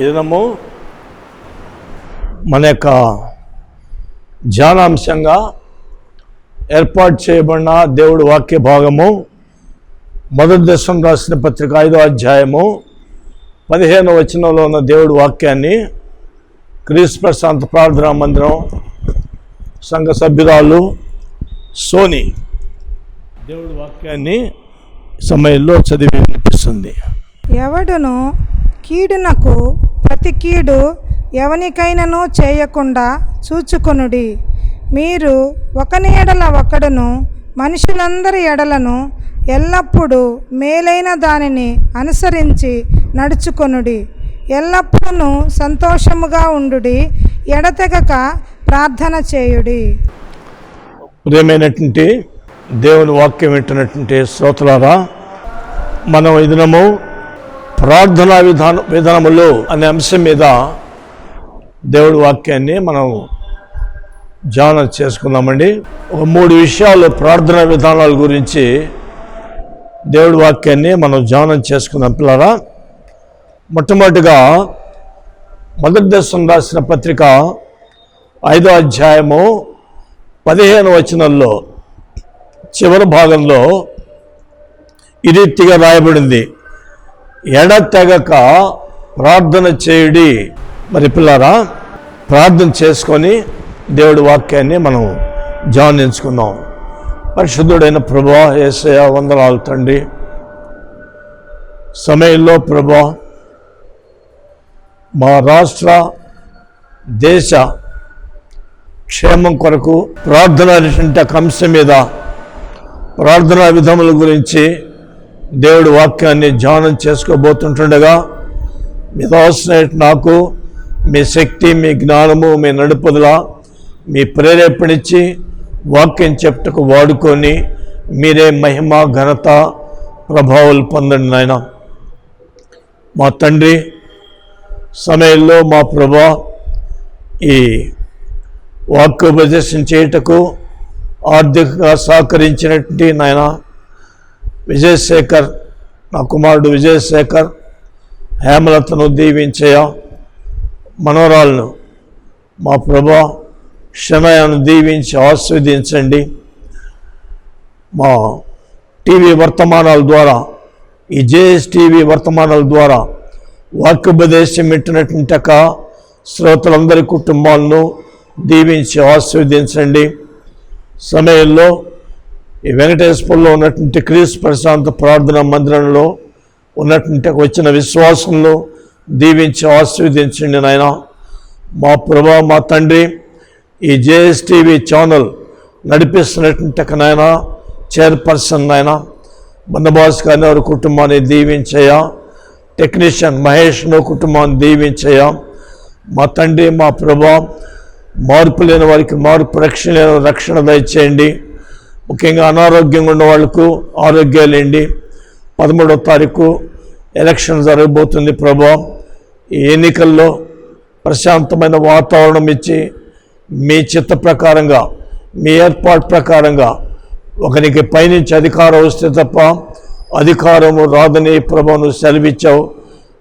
ఈ దినము మన యొక్క ధ్యానాంశంగా ఏర్పాటు చేయబడిన దేవుడు వాక్య భాగము మొదటి దశం రాసిన పత్రిక ఐదో అధ్యాయము పదిహేను వచనంలో ఉన్న దేవుడు వాక్యాన్ని క్రీస్ ప్రశాంత్ ప్రార్థనా మందిరం సంఘ సభ్యురాలు సోని దేవుడు వాక్యాన్ని సమయంలో చదివి వినిపిస్తుంది. ఎవడును? కీడునకు ప్రతి కీడు ఎవనికైనను చేయకుండా చూచుకొనుడి. మీరు ఒకని ఎడల ఒకడును మనుషులందరి ఎడలను ఎల్లప్పుడూ మేలైన దానిని అనుసరించి నడుచుకొనుడి. ఎల్లప్పుడూ సంతోషముగా ఉండుడి ఎడతెగక ప్రార్థన చేయుడి. ప్రియమైనటువంటి దేవుని వాక్యం వింటున్నటువంటి శ్రోతలారా మనం ఈ దినము ప్రార్థనా విధాన విధానములు అనే అంశం మీద దేవుడి వాక్యాన్ని మనం ధ్యానం చేసుకుందామండి. ఒక మూడు విషయాలు ప్రార్థనా విధానాల గురించి దేవుడి వాక్యాన్ని మనం ధ్యానం చేసుకుందాం పిల్లరా. మొట్టమొదటిగా మొదటి దశం రాసిన పత్రిక ఐదో అధ్యాయము పదిహేను వచనంలో చివరి భాగంలో ఈ రీతిగా రాయబడింది. ఎడతెగక ప్రార్థన చేయుడి. మరి పిల్లారా ప్రార్థన చేసుకొని దేవుడి వాక్యాన్ని మనం ధ్యానించుకుందాం. పరిశుద్ధుడైన ప్రభా ఏసయ వందలాలు తండ్రి. సమయంలో ప్రభా మా రాష్ట్ర దేశ క్షేమం కొరకు ప్రార్థన అనేటువంటి ఒక అంశం మీద ప్రార్థనా విధముల గురించి దేవుడి వాక్యాన్ని ధ్యానం చేసుకోబోతుంటుండగా మీ అవసరం నాకు మీ శక్తి మీ జ్ఞానము మీ నడుపుదల మీ ప్రేరేపణిచ్చి వాక్యం చెప్పుటకు వాడుకొని మీరే మహిమ ఘనత ప్రభావాలు పొందండి నాయన. మా తండ్రి సమయంలో మా ప్రభా ఈ వాక్యోపదేశం చేయుటకు ఆర్థికంగా సహకరించినటువంటి నాయన విజయశేఖర్ నా కుమారుడు విజయశేఖర్ హేమలతను దీవించయ. మనోరాలను మా ప్రభా శనయాన్ని దీవించి ఆస్వాదించండి మా టీవీ వర్తమానాల ద్వారా ఈ జేఎస్ టీవీ వర్తమానాల ద్వారా వాక్యోపదేశం పెట్టినటువంటి శ్రోతలందరి కుటుంబాలను దీవించి ఆస్వాదించండి సమయంలో ఈ వెంకటేశ్వరంలో ఉన్నటువంటి క్రీస్ ప్రశాంత ప్రార్థన మందిరంలో ఉన్నటువంటి వచ్చిన విశ్వాసంలో దీవించి ఆశీర్వదించండి నాయన. మా ప్రభా మా తండ్రి ఈ జేఎస్టీవీ ఛానల్ నడిపిస్తున్నటువంటి నాయన చైర్పర్సన్ నాయన. బందబాస్ గారిని వారి కుటుంబాన్ని దీవించయా టెక్నీషియన్ మహేష్ను కుటుంబాన్ని దీవించయా మా తండ్రి మా ప్రభా మార్పు లేని వారికి మార్పు రక్షణ లేని రక్షణ దయచేయండి. ముఖ్యంగా అనారోగ్యంగా ఉన్న వాళ్ళకు ఆరోగ్యాలేండి పదమూడవ తారీఖు ఎలక్షన్ జరగబోతుంది ప్రభా. ఈ ఎన్నికల్లో ప్రశాంతమైన వాతావరణం ఇచ్చి మీ చిత్త ప్రకారంగా మీ ఏర్పాటు ప్రకారంగా ఒకరికి పైనుంచి అధికారం వస్తే తప్ప అధికారము రాదని ప్రభాను సెలవిచ్చావు.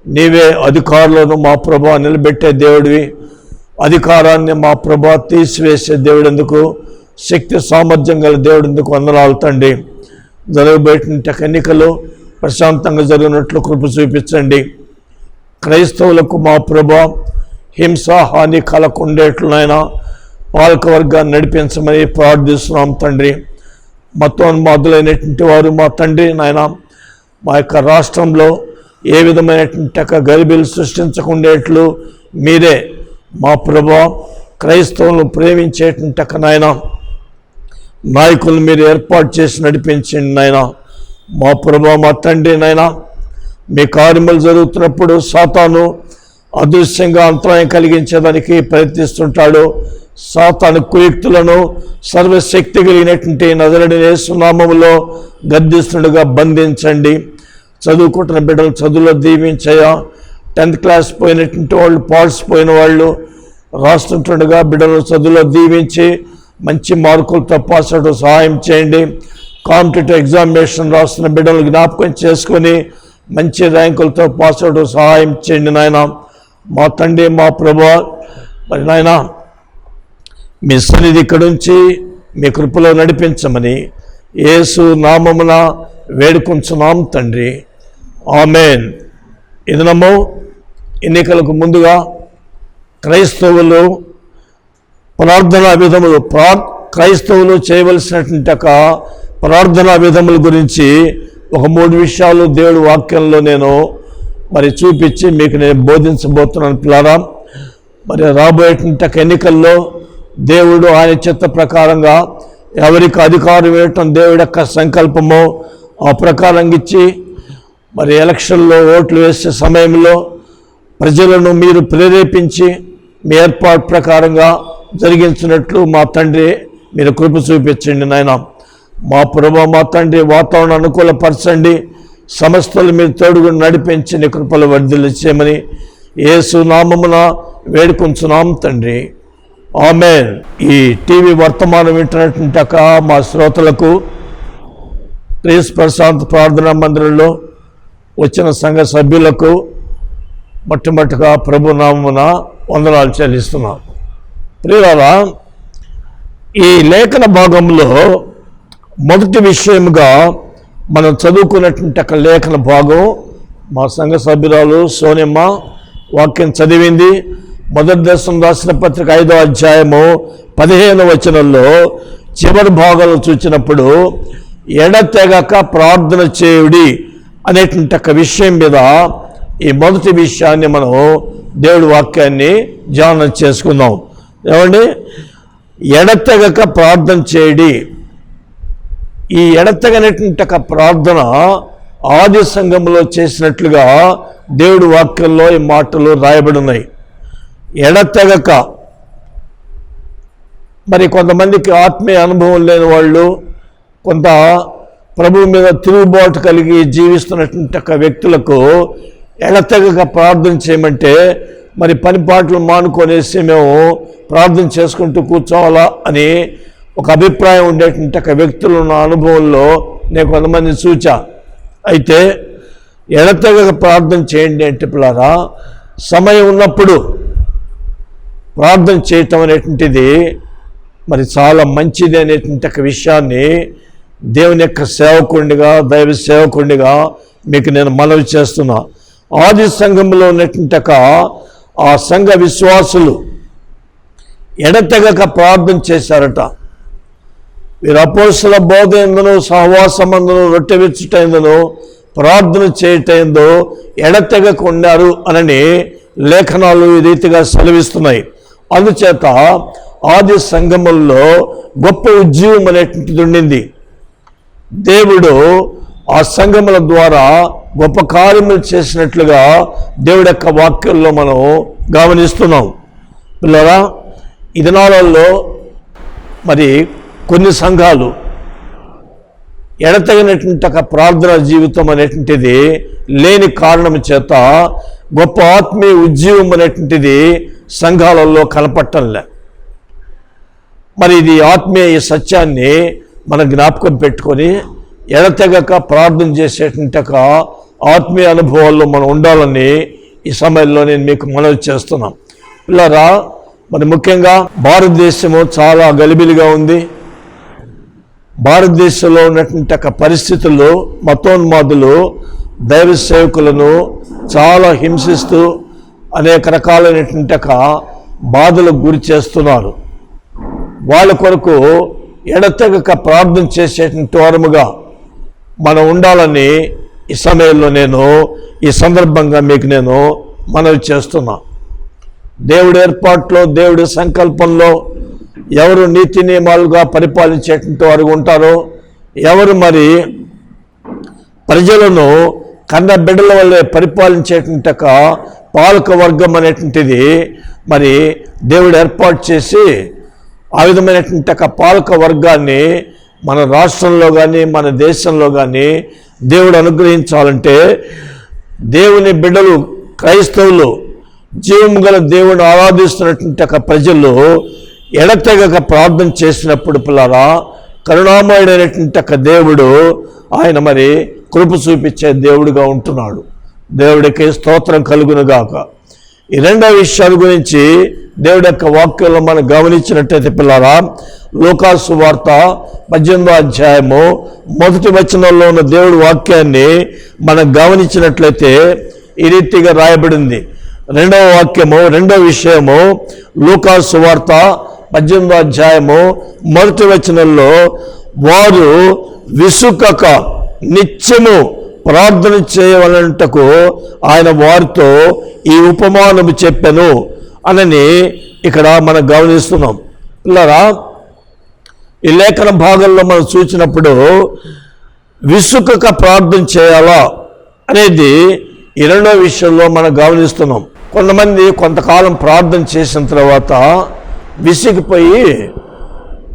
నీవే అధికారులను మా ప్రభా నిలబెట్టే దేవుడివి. అధికారాన్ని మా ప్రభా తీసివేసే దేవుడెందుకు శక్తి సామర్థ్యం గల దేవుడెందుకు వందనాలు తండ్రి? జరగబోయేటువంటి ఎన్నికలు ప్రశాంతంగా జరిగినట్లు కృప చూపించండి. క్రైస్తవులకు మా ప్రభా హింస హాని కలకుండేట్లనైనా పాలకవర్గాన్ని నడిపించమని ప్రార్థిస్తున్నాం తండ్రి. మతోన్మాదులైనటువంటి వారు మా తండ్రి నాయన మా యొక్క రాష్ట్రంలో ఏ విధమైనటువంటి యొక్క గరిబీలు సృష్టించకుండేట్లు మీరే మా ప్రభా క్రైస్తవులను ప్రేమించేటువంటి నాయన. నాయకులు మీరు ఏర్పాటు చేసి నడిపించండి నాయన. మా ప్రభా మా తండ్రి నాయన మీ కార్యములు జరుగుతున్నప్పుడు సాతాను అదృశ్యంగా అంతరాయం కలిగించేదానికి ప్రయత్నిస్తుంటాడు. సాతాను కుయుక్తులను సర్వశక్తి కలిగినటువంటి నదరడి సునామములో గర్దిస్తుండగా బంధించండి. చదువుకుంటున్న బిడ్డలు చదువులో దీవించయా టెన్త్ క్లాస్ పోయినటువంటి వాళ్ళు పాల్స్ పోయిన వాళ్ళు రాస్తుంటుండగా బిడ్డలు చదువులో దీవించి మంచి మార్కులతో పాస్ అవడం సహాయం చేయండి. కాంపిటేటివ్ ఎగ్జామినేషన్ రాసిన బిడ్డలు జ్ఞాపకం చేసుకొని మంచి ర్యాంకులతో పాస్ అవడం సహాయం చేయండి నాయన. మా తండ్రి మా ప్రభు మరి నాయన మీ సన్నిధి ఇక్కడ నుంచి మీ కృపలో నడిపించమని యేసు నామమున వేడుకొంచున్నాం తండ్రి. ఆమెన్. ఇది నమ్మో ఎన్నికలకు ముందుగా క్రైస్తవులు ప్రార్థనా విధములు ప్రా క్రైస్తవులు చేయవలసినటువంటి ఒక ప్రార్థనా విధముల గురించి ఒక మూడు విషయాలు దేవుడి వాక్యంలో నేను మరి చూపించి మీకు నేను బోధించబోతున్నాను పిల్లరా. మరి రాబోయేటువంటి ఎన్నికల్లో దేవుడు ఆయన చిత్త ప్రకారంగా ఎవరికి అధికారం ఇవ్వటం దేవుడి యొక్క సంకల్పమో ఆ ప్రకారంగా ఇచ్చి మరి ఎలక్షన్లో ఓట్లు వేసే సమయంలో ప్రజలను మీరు ప్రేరేపించి మీ ఏర్పాటు ప్రకారంగా జరిగించినట్లు మా తండ్రి మీరు కృప చూపించండి నాయన. మా ప్రభు మా తండ్రి వాతావరణం అనుకూలపరచండి. సమస్తలు మీరు తోడుగు నడిపించి కృపలు వర్ధిల్లు చేయమని ఏసు నామమున వేడుకొంచున్నాం తండ్రి. ఆమె ఈ టీవీ వర్తమానం వింటున్నటువంటి మా శ్రోతలకు క్రీస్ ప్రశాంత్ ప్రార్థనా మందిరంలో వచ్చిన సంఘ సభ్యులకు మొట్టమొదటిగా ప్రభు నామమున వందనాలు చెల్లిస్తున్నాం. ప్రియులారా ఈ లేఖన భాగంలో మొదటి విషయముగా మనం చదువుకున్నటువంటి ఒక లేఖన భాగం. మా సంఘ సభ్యురాలు సోనిమ్మ వాక్యం చదివింది. మొదటి దర్శనం రాసిన పత్రిక ఐదో అధ్యాయము పదిహేను వచనంలో చివరి భాగాలు చూసినప్పుడు ఎడతెగక ప్రార్థన చేయుడి అనేటువంటి ఒక విషయం మీద ఈ మొదటి విషయాన్ని మనం దేవుడి వాక్యాన్ని ధ్యానం చేసుకుందాం. ఏమండి? ఎడతెగక ప్రార్థన చేయడి. ఈ ఎడతెగనటువంటి ఒక ప్రార్థన ఆది సంఘంలో చేసినట్లుగా దేవుడి వాక్యంలో ఈ మాటలు రాయబడి ఉన్నాయి. ఎడతెగక. మరి కొంతమందికి ఆత్మీయ అనుభవం లేని వాళ్ళు కొంత ప్రభువు మీద తిరుగుబాటు కలిగి జీవిస్తున్నటువంటి ఒక వ్యక్తులకు ఎడతెగక ప్రార్థన చేయమంటే మరి పని పాటలు మానుకొనేసి మేము ప్రార్థన చేసుకుంటూ కూర్చోవాలా అని ఒక అభిప్రాయం ఉండేటువంటి ఒక వ్యక్తులు నా అనుభవంలో నేను కొంతమంది చూచా. అయితే ఎడతెగక ప్రార్థన చేయండి అంటే పిల్లరా సమయం ఉన్నప్పుడు ప్రార్థన చేయటం అనేటువంటిది మరి చాలా మంచిది అనేటువంటి ఒక విషయాన్ని దేవుని యొక్క సేవకుండిగా దైవ సేవకుండిగా మీకు నేను మనవి చేస్తున్నా. ఆది సంఘంలో ఉన్నటువంటి ఆ సంఘ విశ్వాసులు ఎడతెగక ప్రార్థన చేశారట. వీరు అపోసల బోధ ఎందునో సహవాసమందును రొట్టె విచ్చుటైందును ప్రార్థన చేయటైందో ఎడతెగక ఉన్నారు అనని లేఖనాలు ఈ రీతిగా సెలవిస్తున్నాయి. అందుచేత ఆది సంఘముల్లో గొప్ప ఉద్యమం అనేటువంటిది ఉండింది. దేవుడు ఆ సంఘముల ద్వారా గొప్ప కార్యములు చేసినట్లుగా దేవుడి యొక్క వాక్యంలో మనం గమనిస్తున్నాం. పిల్లరా ఈ దినాలలో మరి కొన్ని సంఘాలు ఎడతగినటువంటి ఒక ప్రార్థన జీవితం అనేటువంటిది లేని కారణం చేత గొప్ప ఆత్మీయ ఉద్యమం అనేటువంటిది సంఘాలలో కనపట్టంలే మరి ఇది ఆత్మీయ ఈ సత్యాన్ని మన జ్ఞాపకం పెట్టుకొని ఎడతెగక ప్రార్థన చేసేటువంటి ఆత్మీయ అనుభవాల్లో మనం ఉండాలని ఈ సమయంలో నేను మీకు మనవి చేస్తున్నాం. పిల్లరా మరి ముఖ్యంగా భారతదేశము చాలా గలిబిలిగా ఉంది. భారతదేశంలో ఉన్నటువంటి ఒక పరిస్థితుల్లో మతోన్మాదులు దైవ సేవకులను చాలా హింసిస్తూ అనేక రకాలైనటువంటి ఒక బాధలకు గురి చేస్తున్నారు. వాళ్ళ కొరకు ఎడతెగక ప్రార్థన చేసేటువంటి వారముగా మనం ఉండాలని ఈ సమయంలో నేను ఈ సందర్భంగా మీకు నేను మనవి చేస్తున్నా. దేవుడి ఏర్పాట్లో దేవుడి సంకల్పంలో ఎవరు నీతి నియమాలుగా పరిపాలించేటువంటి వారు ఉంటారో ఎవరు మరి ప్రజలను కన్న బిడ్డల వల్లే పరిపాలించేటువంటి ఒక పాలక వర్గం అనేటువంటిది మరి దేవుడు ఏర్పాటు చేసి ఆ విధమైనటువంటి ఒక పాలక వర్గాన్ని మన రాష్ట్రంలో కానీ మన దేశంలో కానీ దేవుడు అనుగ్రహించాలంటే దేవుని బిడ్డలు క్రైస్తవులు జీవము గల దేవుడు ఆరాధిస్తున్నటువంటి ఒక ప్రజలు ఎడతెగక ప్రార్థన చేసినప్పుడు పిల్లరా కరుణామయుడైనటువంటి ఒక దేవుడు ఆయన మరి కృప చూపించే దేవుడిగా ఉంటున్నాడు. దేవుడికి స్తోత్రం కలుగునుగాక. ఈ రెండో విషయాల గురించి దేవుడి యొక్క వాక్యంలో మనం గమనించినట్టయితే పిల్లరా లోకాసు వార్త పద్దెనిమిదో అధ్యాయము మొదటి వచనంలో ఉన్న దేవుడి వాక్యాన్ని మనం గమనించినట్లయితే ఈ రీతిగా రాయబడింది. రెండవ వాక్యము రెండవ విషయము లోకాసు వార్త పద్దెనిమిదో అధ్యాయము మొదటి వచనంలో వారు విసుకక నిత్యము ప్రార్థన చేయవలంటకు ఆయన వారితో ఈ ఉపమానము చెప్పెను. అనని ఇక్కడ మనం గమనిస్తున్నాం. పిల్లరా ఈ లేఖన భాగంలో మనం చూసినప్పుడు విసుకక ప్రార్థన చేయాలా అనేది ఇరవై విషయంలో మనం గమనిస్తున్నాం. కొంతమంది కొంతకాలం ప్రార్థన చేసిన తర్వాత విసిగిపోయి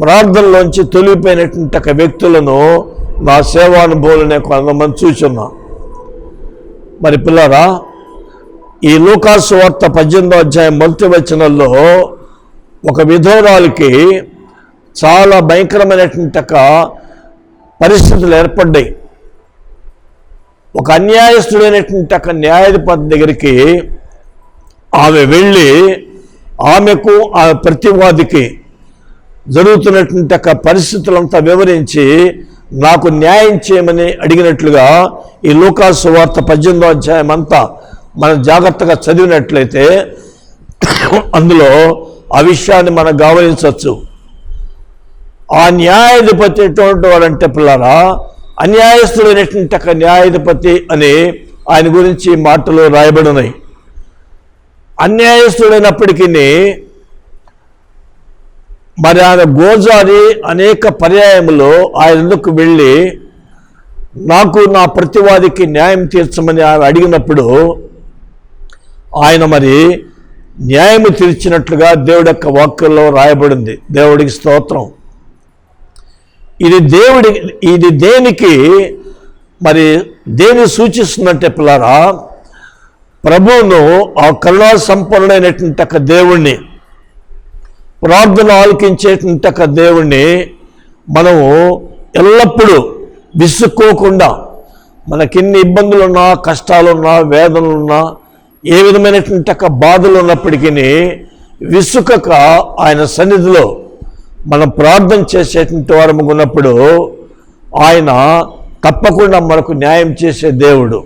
ప్రార్థనలోంచి తొలిగిపోయినటువంటి ఒక వ్యక్తులను నా సేవానుభవాలనే కొంతమంది చూచున్నా. మరి పిల్లరా ఈ లూకాసు వార్త పద్దెనిమిదో అధ్యాయం మొదటి వచనంలో ఒక విధోరాలకి చాలా భయంకరమైనటువంటి పరిస్థితులు ఏర్పడ్డాయి. ఒక అన్యాయస్తుడైనటువంటి ఒక న్యాయాధిపతి దగ్గరికి ఆమె వెళ్ళి ఆమెకు ఆ ప్రతివాదికి జరుగుతున్నటువంటి ఒక పరిస్థితులంతా వివరించి నాకు న్యాయం చేయమని అడిగినట్లుగా ఈ లోకాసు వార్త పద్దెనిమిదో అధ్యాయం అంతా మనం జాగ్రత్తగా చదివినట్లయితే అందులో ఆ విషయాన్ని మనం గమనించవచ్చు ఆ న్యాయాధిపతి ఎటువంటి వాడంటే పిల్లరా అన్యాయస్తుడైనటువంటి ఒక న్యాయాధిపతి అని ఆయన గురించి మాటలు రాయబడి ఉన్నాయి అన్యాయస్తుడైనప్పటికీ మరి ఆయన గోజారి అనేక పర్యాయములో ఆయన ఎందుకు వెళ్ళి నాకు నా ప్రతివాదికి న్యాయం తీర్చమని ఆయన అడిగినప్పుడు ఆయన మరి న్యాయం తీర్చినట్లుగా దేవుడి యొక్క వాక్యంలో రాయబడింది. దేవుడికి స్తోత్రం. ఇది దేవుడి ఇది దేనికి మరి దేని సూచిస్తుందంటే పిల్లరా ప్రభువును ఆ కరుణా సంపన్నుడైనటువంటి ఒక దేవుణ్ణి ప్రార్థన ఆలకించేటువంటి ఒక దేవుణ్ణి మనము ఎల్లప్పుడూ విసుక్కోకుండా మనకిన్ని ఇబ్బందులున్నా కష్టాలున్నా వేదనలున్నా ఏ విధమైనటువంటి ఒక బాధలు ఉన్నప్పటికీ విసుకక ఆయన సన్నిధిలో మనం ప్రార్థన చేసేటువంటి వారము ఉన్నప్పుడు ఆయన తప్పకుండా మనకు న్యాయం చేసే దేవుడు.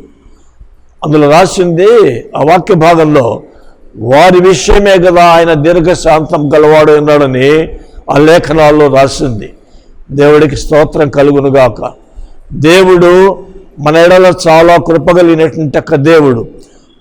అందులో రాసింది ఆ వాక్య భాగంలో వారి విషయమే కదా ఆయన దీర్ఘశాంతం గలవాడు ఉన్నాడని ఆ లేఖనాల్లో రాసింది. దేవుడికి స్తోత్రం కలుగునుగాక. దేవుడు మన ఎడల చాలా కృపగలిగినటువంటి దేవుడు.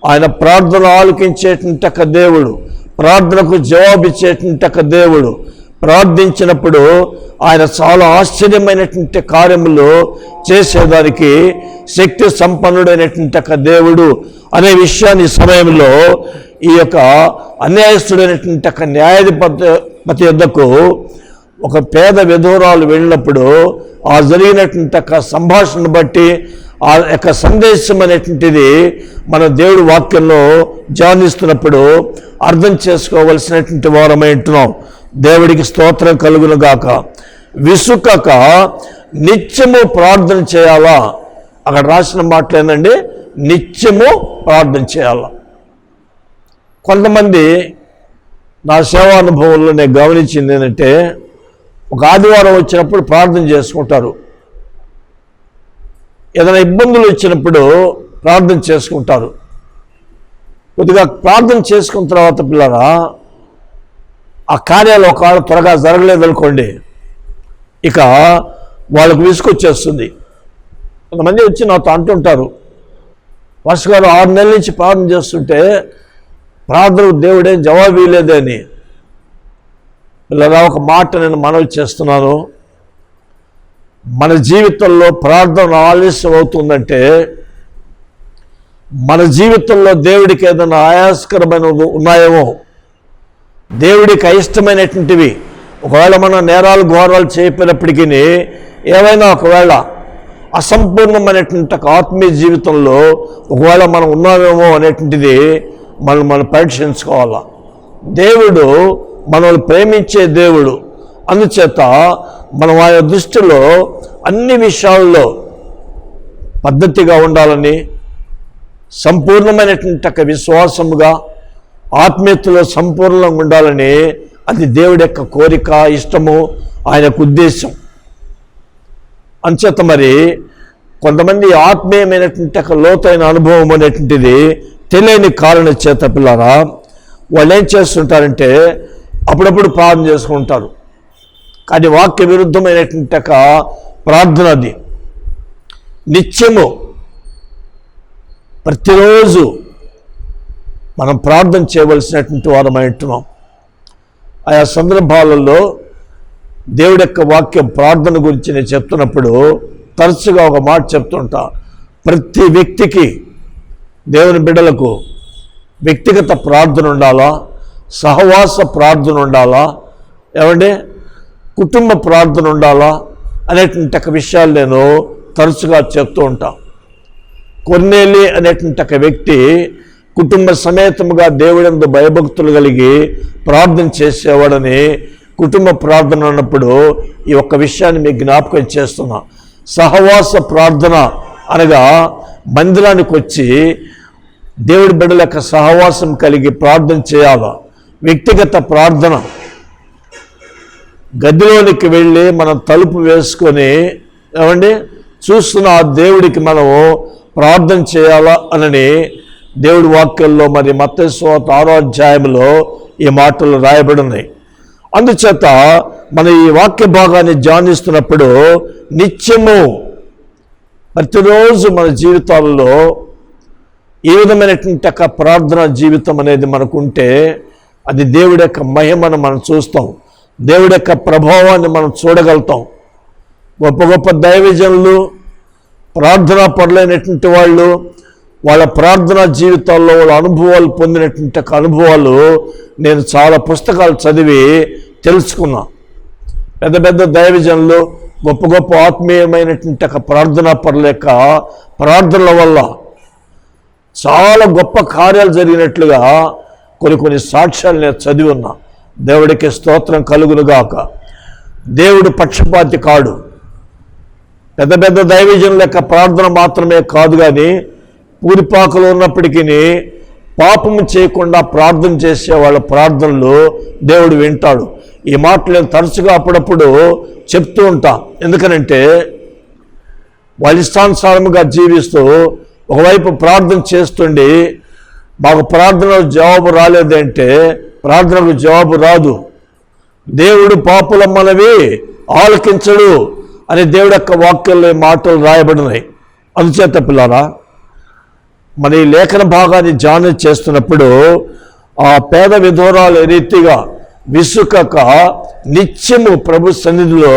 ఆయన ప్రార్థన ఆలకించేటువంటి దేవుడు ప్రార్థనకు జవాబిచ్చేటువంటి దేవుడు. ప్రార్థించినప్పుడు ఆయన చాలా ఆశ్చర్యమైనటువంటి కార్యములు చేసేదానికి శక్తి సంపన్నుడైనటువంటి దేవుడు అనే విషయాన్ని సమయంలో ఈ యొక్క అన్యాయస్తుడైనటువంటి ఒక న్యాయాధిపతి యొద్దకు ఒక పేద విధురాలు వెళ్ళినప్పుడు ఆ జరిగినటువంటి సంభాషణను బట్టి ఆ యొక్క సందేశం అనేటువంటిది మన దేవుడి వాక్యంలో ధ్యానిస్తున్నప్పుడు అర్థం చేసుకోవలసినటువంటి వారమై ఉంటున్నాం. దేవుడికి స్తోత్రం కలుగును గాక. విసుకక నిత్యము ప్రార్థన చేయాలా? అక్కడ రాసిన మాటలు ఏంటండి నిత్యము ప్రార్థన చేయాలా? కొంతమంది నా సేవానుభవంలో నేను గమనించింది ఏంటంటే ఒక ఆదివారం వచ్చినప్పుడు ప్రార్థన చేసుకుంటారు. ఏదైనా ఇబ్బందులు వచ్చినప్పుడు ప్రార్థన చేసుకుంటారు. కొద్దిగా ప్రార్థన చేసుకున్న తర్వాత పిల్లరా ఆ కార్యాలు ఒకవేళ త్వరగా జరగలేదు అనుకోండి ఇక వాళ్ళకు విసుకొచ్చేస్తుంది కొంతమంది వచ్చి నాతో అంటుంటారు వర్ష గారు ఆరు నెలల నుంచి ప్రార్థన చేస్తుంటే ప్రార్థనకు దేవుడేం జవాబు ఇవ్వలేదని పిల్లరా ఒక మాట నేను మనవి చేస్తున్నాను. మన జీవితంలో ప్రార్థన ఆలస్యం అవుతుందంటే మన జీవితంలో దేవుడికి ఏదైనా ఆయాస్కరమైనవి ఉన్నాయేమో దేవుడికి అయిష్టమైనటువంటివి ఒకవేళ మనం నేరాలు ఘోరాలు చేయకపోయినప్పటికీ ఏవైనా ఒకవేళ అసంపూర్ణమైనటువంటి ఒక ఆత్మీయ జీవితంలో ఒకవేళ మనం ఉన్నామేమో అనేటువంటిది మనం మనం పరీక్షించుకోవాలా. దేవుడు మనల్ని ప్రేమించే దేవుడు. అందుచేత మనం ఆయన దృష్టిలో అన్ని విషయాల్లో పద్ధతిగా ఉండాలని సంపూర్ణమైనటువంటి ఒక విశ్వాసముగా ఆత్మీయతలో సంపూర్ణంగా ఉండాలని అది దేవుడి యొక్క కోరిక ఇష్టము ఆయనకు ఉద్దేశం. అంచేత మరి కొంతమంది ఆత్మీయమైనటువంటి ఒక లోతైన అనుభవం అనేటువంటిది తెలియని కారణ చేత పిల్లరా వాళ్ళు ఏం చేస్తుంటారంటే అప్పుడప్పుడు ప్రార్థన చేసుకుంటారు. కానీ వాక్య విరుద్ధమైనటువంటి ప్రార్థన అది. నిత్యము ప్రతిరోజు మనం ప్రార్థన చేయవలసినటువంటి వారమై ఉంటున్నాం ఆయా సందర్భాలలో దేవుడి యొక్క వాక్యం ప్రార్థన గురించి నేను చెప్తున్నప్పుడు తరచుగా ఒక మాట చెప్తుంటా. ప్రతి వ్యక్తికి దేవుని బిడ్డలకు వ్యక్తిగత ప్రార్థన ఉండాలా? సహవాస ప్రార్థన ఉండాలా? ఏమంటే కుటుంబ ప్రార్థన ఉండాలా అనేటువంటి ఒక విషయాలు నేను తరచుగా చెప్తూ ఉంటా. కొన్నేలి అనేటువంటి ఒక వ్యక్తి కుటుంబ సమేతముగా దేవుడందు భయభక్తులు కలిగి ప్రార్థన చేసేవాడని కుటుంబ ప్రార్థన అన్నప్పుడు ఈ ఒక్క విషయాన్ని మీకు జ్ఞాపకం చేస్తున్నా. సహవాస ప్రార్థన అనగా మందిరానికి వచ్చి దేవుడి బిడ్డల యొక్క సహవాసం కలిగి ప్రార్థన చేయాలా? వ్యక్తిగత ప్రార్థన. గదిలోనికి వెళ్ళి మనం తలుపు వేసుకొని ఏమండి? చూస్తున్న ఆ దేవుడికి మనము ప్రార్థన చేయాలా అనని దేవుడి వాక్యంలో మరి మత్స్వత ఆరో అధ్యాయంలో ఈ మాటలు రాయబడి ఉన్నాయి. అందుచేత మన ఈ వాక్య భాగాన్ని ధ్యానిస్తున్నప్పుడు నిత్యము ప్రతిరోజు మన జీవితాలలో ఈ విధమైనటువంటి ఒక ప్రార్థన జీవితం అనేది మనకుంటే అది దేవుడి యొక్క మహిమను మనం చూస్తాం. దేవుడి యొక్క ప్రభావాన్ని మనం చూడగలుగుతాం. గొప్ప గొప్ప దైవజనులు ప్రార్థనా పరులైనటువంటి వాళ్ళు వాళ్ళ ప్రార్థనా జీవితాల్లో వాళ్ళ అనుభవాలు పొందినటువంటి అనుభవాలు నేను చాలా పుస్తకాలు చదివి తెలుసుకున్నా. పెద్ద పెద్ద దైవజనులు గొప్ప గొప్ప ఆత్మీయమైనటువంటి ఒక ప్రార్థనా పరుల యొక్క ప్రార్థనల వల్ల చాలా గొప్ప కార్యాలు జరిగినట్లుగా కొన్ని కొన్ని సాక్ష్యాలు నేను చదివి ఉన్నా. దేవుడికి స్తోత్రం కలుగునుగాక దేవుడు పక్షపాతి కాడు. పెద్ద పెద్ద దైవజనుల యొక్క ప్రార్థన మాత్రమే కాదు కానీ పూరిపాకలు ఉన్నప్పటికీ పాపము చేయకుండా ప్రార్థన చేసే వాళ్ళ ప్రార్థనలు దేవుడు వింటాడు. ఈ మాటలు నేను తరచుగా అప్పుడప్పుడు చెప్తూ ఉంటా. ఎందుకనంటే వాళ్ళ ఇష్టానుసారముగా జీవిస్తూ ఒకవైపు ప్రార్థన చేస్తుండి మాకు ప్రార్థన జవాబు రాలేదంటే ప్రార్థనకు జవాబు రాదు. దేవుడు పాపుల మనవి ఆలకించడు అని దేవుడు యొక్క వాక్యంలో మాటలు రాయబడినాయి. అందుచేత పిల్లారా మన ఈ లేఖన భాగాన్ని ధ్యానం చేస్తున్నప్పుడు ఆ పేద విధోరాలు రీతిగా విసుకక నిత్యము ప్రభు సన్నిధిలో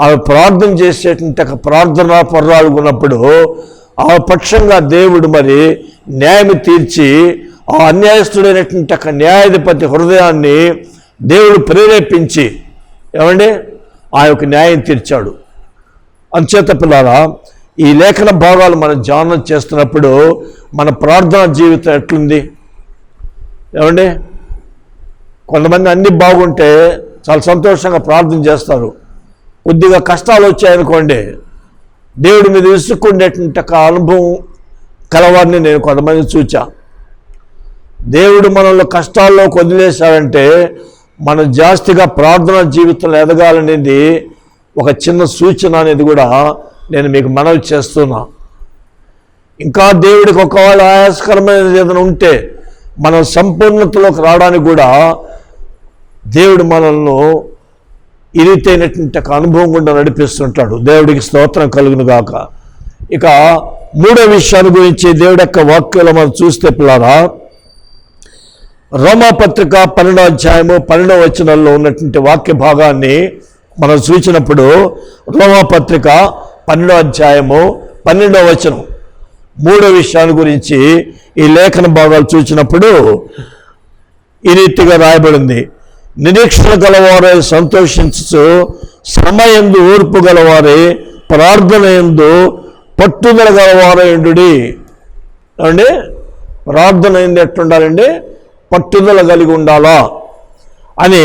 ఆమె ప్రార్థన చేసేటువంటి ఒక ప్రార్థనా పర్రాలు ఉన్నప్పుడు ఆ పక్షంగా దేవుడు మరి న్యాయం తీర్చి ఆ అన్యాయస్తుడైనటువంటి న్యాయాధిపతి హృదయాన్ని దేవుడు ప్రేరేపించి ఏమండి? ఆ యొక్క న్యాయం తీర్చాడు. అంచేత పిల్లారా ఈ లేఖన భాగాలు మనం ధ్యానం చేస్తున్నప్పుడు మన ప్రార్థనా జీవితం ఎట్లుంది? ఏమండి? కొంతమంది అన్ని బాగుంటే చాలా సంతోషంగా ప్రార్థన చేస్తారు. కొద్దిగా కష్టాలు వచ్చాయనుకోండి దేవుడి మీద విసుక్కుండేటువంటి అనుభవం కలవారిని నేను కొంతమంది చూచా. దేవుడు మనల్ని కష్టాల్లో వదిలేశాడంటే మనం జాస్తిగా ప్రార్థన జీవితంలో ఎదగాలనేది ఒక చిన్న సూచన అనేది కూడా నేను మీకు మనవి చేస్తున్నా. ఇంకా దేవుడికి ఒకవేళ ఆయాస్కరమైనది ఏదైనా ఉంటే మనం సంపూర్ణతలోకి రావడానికి కూడా దేవుడు మనల్ని ఇరితైనటువంటి అనుభవం గుండా నడిపిస్తుంటాడు. దేవుడికి స్తోత్రం కలుగును గాక. ఇక మూడో విషయాన్ని గురించి దేవుడి యొక్క వాక్యాలు మనం చూస్తే పిల్లారా రోమాపత్రిక పన్నెండో అధ్యాయము పన్నెండో వచనంలో ఉన్నటువంటి వాక్య భాగాన్ని మనం చూసినప్పుడు రోమాపత్రిక పన్నెండో అధ్యాయము పన్నెండో వచనం. మూడో విషయాల గురించి ఈ లేఖన భాగాలు చూసినప్పుడు ఈ రీతిగా రాయబడింది. నిరీక్షణ గలవారే సంతోషించు శ్రమయందు ఓర్పు గలవారే ప్రార్థన ఎందు పట్టుదల గలవారేండు అండి ప్రార్థన ఎందు ఎట్లుండాలండి? పట్టుదల కలిగి ఉండాలా అని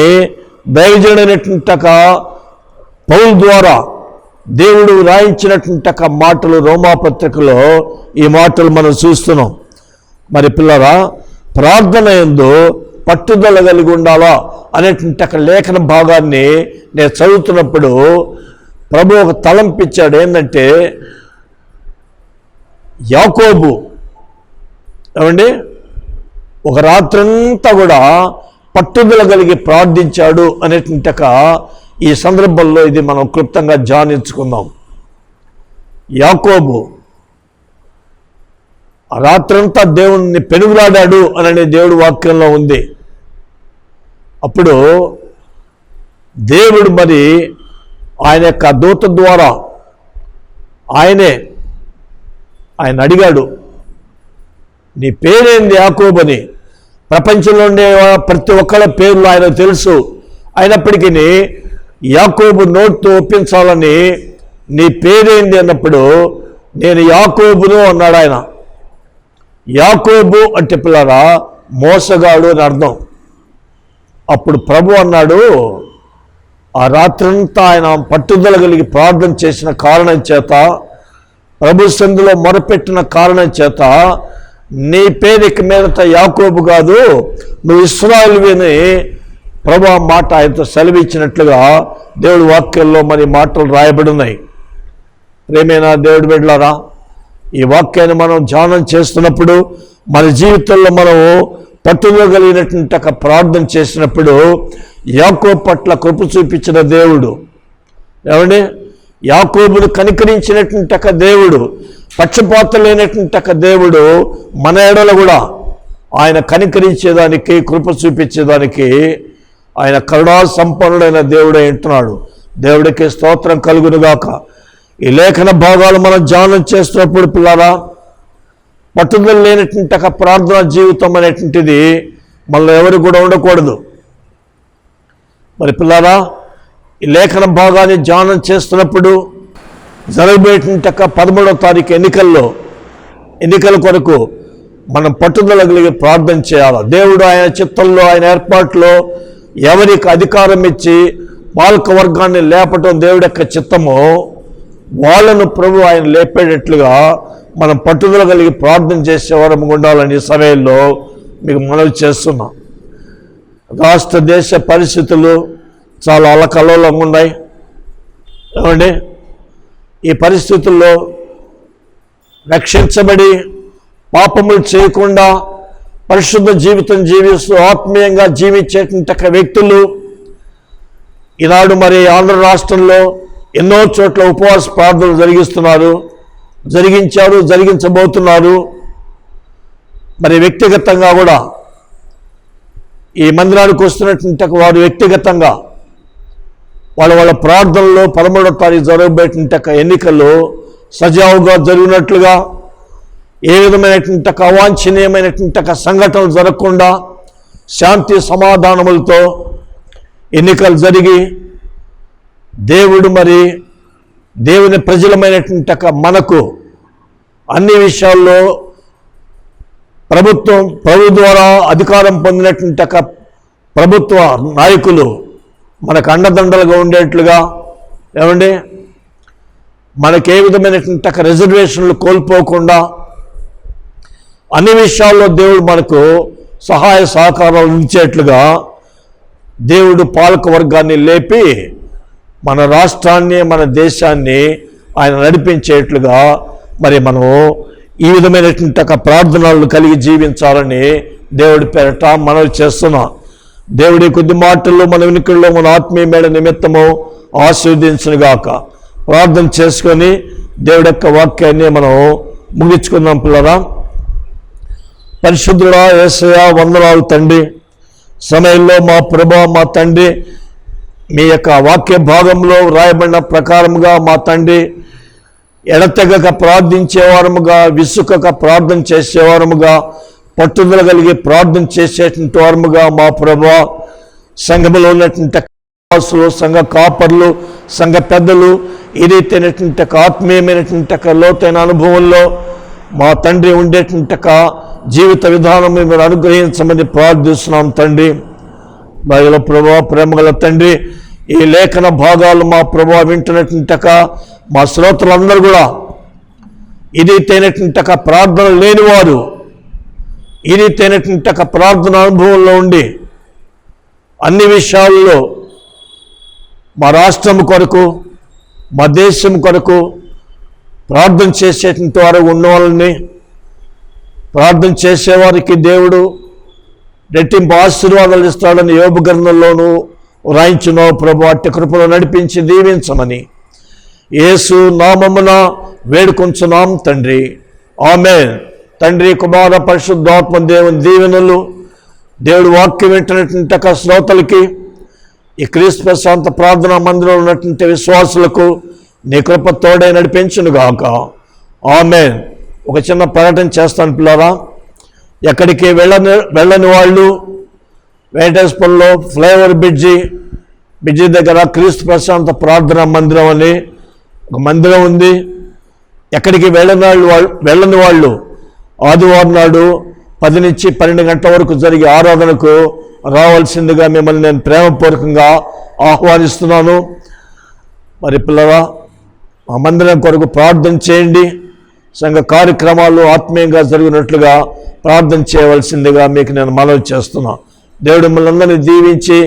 బయలుదేరినట్టుంటక పౌల్ ద్వారా దేవుడు రాయించినట్టుంటక మాటలు రోమాపత్రికలో ఈ మాటలు మనం చూస్తున్నాం. మరి పిల్లరా ప్రార్థన ఎందు పట్టుదల కలిగి ఉండాలా అనేటువంటి లేఖన భాగాన్ని నేను చదువుతున్నప్పుడు ప్రభు ఒక తలంపిచ్చాడు ఏంటంటే యాకోబు. ఏమండి? ఒక రాత్రంతా కూడా పట్టుదల కలిగి ప్రార్థించాడు అనేటువంటి ఈ సందర్భంలో ఇది మనం క్లుప్తంగా ధ్యానించుకుందాం యాకోబు ఆ రాత్రంతా దేవుణ్ణి పెనుగులాడాడు అననే దేవుడు వాక్యంలో ఉంది. అప్పుడు దేవుడు మరి ఆయన యొక్క దూత ద్వారా ఆయనే ఆయన అడిగాడు నీ పేరేంది యాకోబని ప్రపంచంలో ఉండే ప్రతి ఒక్కళ్ళ పేర్లు ఆయన తెలుసు. అయినప్పటికీ యాకోబు నోట్తో ఒప్పించాలని నీ పేరేంది అన్నప్పుడు నేను యాకోబును అన్నాడు ఆయన. యాకోబు అంటే పిల్లరా మోసగాడు అని అర్థం. అప్పుడు ప్రభు అన్నాడు ఆ రాత్రంతా ఆయన పట్టుదల కలిగి ప్రార్థన చేసిన కారణం చేత ప్రభు సందులో మొరపెట్టిన కారణం చేత నీ పేరిక మీదట యాకోబు కాదు నువ్వు ఇస్రాయల్విని ప్రభు ప్రభా మాట ఆయనతో సెలవిచ్చినట్లుగా దేవుడి వాక్యంలో మరి మాటలు రాయబడి ఉన్నాయి ప్రేమైన దేవుడి బిడ్డలారా ఈ వాక్యాన్ని మనం ధ్యానం చేస్తున్నప్పుడు మన జీవితంలో మనము పట్టుకోగలిగినటువంటి ఒక ప్రార్థన చేసినప్పుడు యాకో పట్ల కృప చూపించిన దేవుడు. ఏమండి? యాకోబును కనికరించినటువంటి ఒక దేవుడు. పక్షపాత లేనటువంటి ఒక దేవుడు మన ఎడల కూడా ఆయన కనికరించేదానికి కృప చూపించేదానికి ఆయన కరుణా సంపన్నుడైన దేవుడే అంటున్నాడు దేవుడికి స్తోత్రం కలుగునుగాక ఈ లేఖన భాగాలు మనం ధ్యానం చేస్తున్నప్పుడు పిల్లరా పట్టుదల లేనటువంటి ఒక ప్రార్థనా జీవితం అనేటువంటిది మనలో ఎవరు కూడా ఉండకూడదు. మరి పిల్లారా ఈ లేఖన భాగాన్ని ధ్యానం చేస్తున్నప్పుడు జరగబోయేటువంటి పదమూడవ తారీఖు ఎన్నికల్లో ఎన్నికల కొరకు మనం పట్టుదల కలిగి ప్రార్థన చేయాలి. దేవుడు ఆయన చిత్తంలో ఆయన ఏర్పాట్లో ఎవరికి అధికారం ఇచ్చి పాలక వర్గాన్ని లేపటం దేవుడి యొక్క చిత్తమో వాళ్ళను ప్రభు ఆయన లేపేటట్లుగా మనం పట్టుదల కలిగి ప్రార్థన చేసేవారం ఉండాలని సమయంలో మీకు మనవి చేస్తున్నాం. రాష్ట్ర దేశ పరిస్థితులు చాలా అలకలోలంగా ఉన్నాయి. ఏమండి? ఈ పరిస్థితుల్లో రక్షించబడి పాపములు చేయకుండా పరిశుద్ధ జీవితం జీవిస్తూ ఆత్మీయంగా జీవించేట వ్యక్తులు. ఈనాడు మరి ఆంధ్ర రాష్ట్రంలో ఎన్నో చోట్ల ఉపవాస ప్రార్థనలు జరిగిస్తున్నారు. జరిగించారు జరిగించబోతున్నారు. మరి వ్యక్తిగతంగా కూడా ఈ మందిరానికి వస్తున్నటువంటి వారు వ్యక్తిగతంగా వాళ్ళ వాళ్ళ ప్రార్థనలో పదమూడవ తారీఖు జరగబోయేటువంటి ఎన్నికల్లో సజావుగా జరిగినట్లుగా ఏ విధమైనటువంటి అవాంఛనీయమైనటువంటి సంఘటనలు జరగకుండా శాంతి సమాధానములతో ఎన్నికలు జరిగి దేవుడు మరి దేవుని ప్రజలమైనటువంటి మనకు అన్ని విషయాల్లో ప్రభుత్వం ప్రభు ద్వారా అధికారం పొందినటువంటి ప్రభుత్వ నాయకులు మనకు అండదండలుగా ఉండేట్లుగా ఏమండి? మనకి ఏ విధమైనటువంటి రిజర్వేషన్లు కోల్పోకుండా అన్ని విషయాల్లో దేవుడు మనకు సహాయ సహకారాలు ఇచ్చేట్లుగా దేవుడు పాలక వర్గాన్ని లేపి మన రాష్ట్రాన్ని మన దేశాన్ని ఆయన నడిపించేట్లుగా మరి మనం ఈ విధమైనటువంటి ప్రార్థనలు కలిగి జీవించాలని దేవుడి పేరట మనవి చేస్తున్నాం. దేవుడి కొద్ది మాటల్లో మన వెనుకల్లో మన ఆత్మీయ మేడ నిమిత్తము ఆశీర్వదించునుగాక. ప్రార్థన చేసుకొని దేవుడి యొక్క వాక్యాన్ని మనం ముగించుకుందాం పిల్లరా. పరిశుద్ధుడా ఏసయ వందనాలు తండ్రి. సమయంలో మా ప్రభా మా తండ్రి మీ యొక్క వాక్య భాగంలో రాయబడిన ప్రకారముగా మా తండ్రి ఎడతెగక ప్రార్థించేవారముగా విసుకక ప్రార్థన చేసేవారముగా పట్టుదల కలిగి ప్రార్థన చేసేటువంటి వారముగా మా ప్రభా సంఘములో ఉన్నటువంటి విశ్వాసులు సంఘ కాపర్లు సంఘ పెద్దలు ఏదైతేనటువంటి ఆత్మీయమైనటువంటి లోతైన అనుభవంలో మా తండ్రి ఉండేటువంటి జీవిత విధానం మీరు అనుగ్రహించమని ప్రార్థిస్తున్నాం తండ్రి. మహిళ ప్రభా ప్రేమగల తండ్రి ఈ లేఖన భాగాలు మా ప్రభా వింటున్నటువంటి మా శ్రోతలందరూ కూడా ఇదైతేనటువంటి ప్రార్థన లేనివారు ఈ రీతైనటువంటి ఒక ప్రార్థన అనుభవంలో ఉండి అన్ని విషయాల్లో మా రాష్ట్రం కొరకు మా దేశం కొరకు ప్రార్థన చేసేటువంటి వారు ఉన్న వాళ్ళని ప్రార్థన చేసేవారికి దేవుడు రెట్టింపు ఆశీర్వాదాలు ఇస్తాడని యోగ గ్రంథంలోనూ రాయించున్నావు ప్రభు. అట్టి కృపలో నడిపించి దీవించమని యేసు నామమున వేడుకొంచున్నాం తండ్రి. ఆమె తండ్రి కుమార పరిశుద్ధాత్మ దేవుని దీవెనలు. దేవుడు వాక్యం వింటున్నటువంటి ఒక శ్రోతలకి ఈ క్రీస్తు ప్రశాంత ప్రార్థనా మందిరంలో ఉన్నటువంటి విశ్వాసులకు నీ కృప తోడే నడిపించునుగాక. ఆమె ఒక చిన్న ప్రకటన చేస్తాను పిల్లరా. ఎక్కడికి వెళ్ళని వెళ్ళని వాళ్ళు వెంకటేశ్వరంలో ఫ్లైఓవర్ బ్రిడ్జి బ్రిడ్జి దగ్గర క్రీస్తు ప్రశాంత ప్రార్థనా మందిరం అని ఒక మందిరం ఉంది. ఎక్కడికి వెళ్ళని వాళ్ళు వాళ్ళు- వెళ్ళని వాళ్ళు ఆదివారం నాడు పది నుంచి పన్నెండు గంటల వరకు జరిగే ఆరాధనకు రావాల్సిందిగా మిమ్మల్ని నేను ప్రేమపూర్వకంగా ఆహ్వానిస్తున్నాను. మరి పిల్లరా ఆ మందిరం కొరకు ప్రార్థన చేయండి. సంఘ కార్యక్రమాలు ఆత్మీయంగా జరిగినట్లుగా ప్రార్థన చేయవలసిందిగా మీకు నేను మనవి చేస్తున్నా. దేవుడు మిమ్మల్ని అందరినీ దీవించి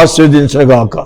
ఆస్వాదించగాక